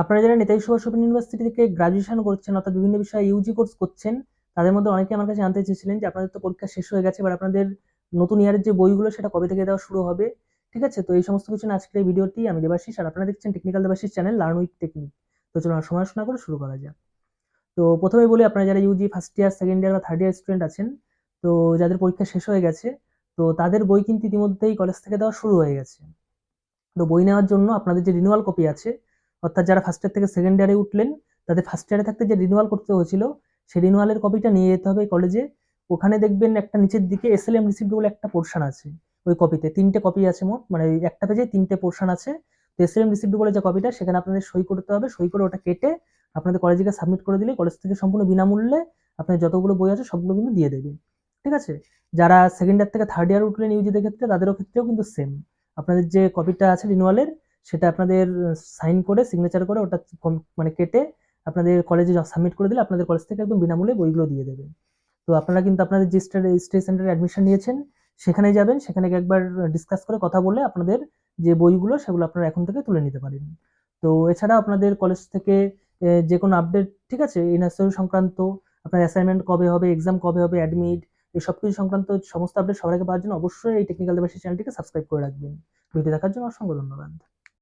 আপনারা যারা Netaji Subhash open university থেকে গ্রাজুয়েশন করছেন, অর্থাৎ বিভিন্ন বিষয়ে ইউজি কোর্স করছেন, তাদের মধ্যে অনেকে আমার কাছে জানতে চেয়েছিলেন যে আপনাদের তো পরীক্ষা শেষ হয়ে গেছে, এবার আপনাদের নতুন ইয়ারের যে বইগুলো সেটা কবে থেকে দেওয়া শুরু হবে? ঠিক আছে? তো এই সমস্ত কিছু আজকের এই ভিডিওটি আমি দেবাশিস আর আপনারা দেখছেন technical Debashis channel learn with technique তো চলুন আর সময় শোনা করে শুরু করা যাক। তো প্রথমে বলি, আপনারা যারা UG first year second year বা থার্ড ইয়ার স্টুডেন্ট আছেন, তো যাদের পরীক্ষা শেষ হয়ে গেছে, তো তাদের বই কিন্তু ইতিমধ্যেই কলেজ থেকে দেওয়া শুরু হয়ে গেছে। তো বই নেওয়ার জন্য আপনাদের যে রিনুয়াল কপি আছে অর্থাৎ যারা ফার্স্ট ইয়ার থেকে সেকেন্ড ইয়ারে উঠলেন, তাদের ফার্স্ট ইয়ারে থাকতে যে রিনুয়াল করতে হয়েছিল, সেই রিনুয়ালের কপিটা নিয়ে যেতে হবে কলেজে ওখানে দেখবেন একটা নিচের দিকে এস এল এম রিসিপ্ট বলে একটা পোর্শন আছে ওই কপিতে তিনটে কপি আছে মোট মানে একটা পেজে তিনটে পোর্শন আছে। তো এস এল এম রিসিপ্ট বলে যে কপিটা সেখানে আপনাদের সই করতে হবে। সই করে ওটা কেটে আপনাদের কলেজে গিয়ে সাবমিট করে দিলে কলেজ থেকে সম্পূর্ণ বিনামূল্যে আপনার যতগুলো বই আছে সবগুলো কিন্তু দিয়ে দেবে। ঠিক আছে? যারা সেকেন্ড ইয়ার থেকে থার্ড ইয়ার উঠলেন ইউজিদের ক্ষেত্রে, তাদেরও ক্ষেত্রেও কিন্তু সেম আপনাদের যে কপিটা আছে রিনুয়ালের সেটা আপনাদের সাইন করে সিগনেচার করে ওটা মানে কেটে আপনাদের কলেজে সাবমিট করে দিলে আপনাদের কলেজ থেকে একদম বিনামূল্যে বইগুলো দিয়ে দেবে। তো আপনারা কিন্তু আপনাদের যে স্টে সেন্টারে অ্যাডমিশন নিয়েছেন সেখানে যাবেন, সেখানে একবার ডিসকাস করে কথা বলে আপনাদের যে বইগুলো, সেগুলো আপনারা এখন থেকে তুলে নিতে পারেন। তো এছাড়া আপনাদের কলেজ থেকে যে কোনো আপডেট ঠিক আছে? এনএসএল সংক্রান্ত, আপনার অ্যাসাইনমেন্ট কবে হবে এক্সাম কবে হবে অ্যাডমিট এই সব কিছু সংক্রান্ত সমস্ত আপডেট আগে পাওয়ার জন্য অবশ্যই এই টেকনিক্যাল দেবাসী চ্যানেলটিকে সাবস্ক্রাইব করে রাখবেন। ভিডিও দেখার জন্য অসংখ্য ধন্যবাদ।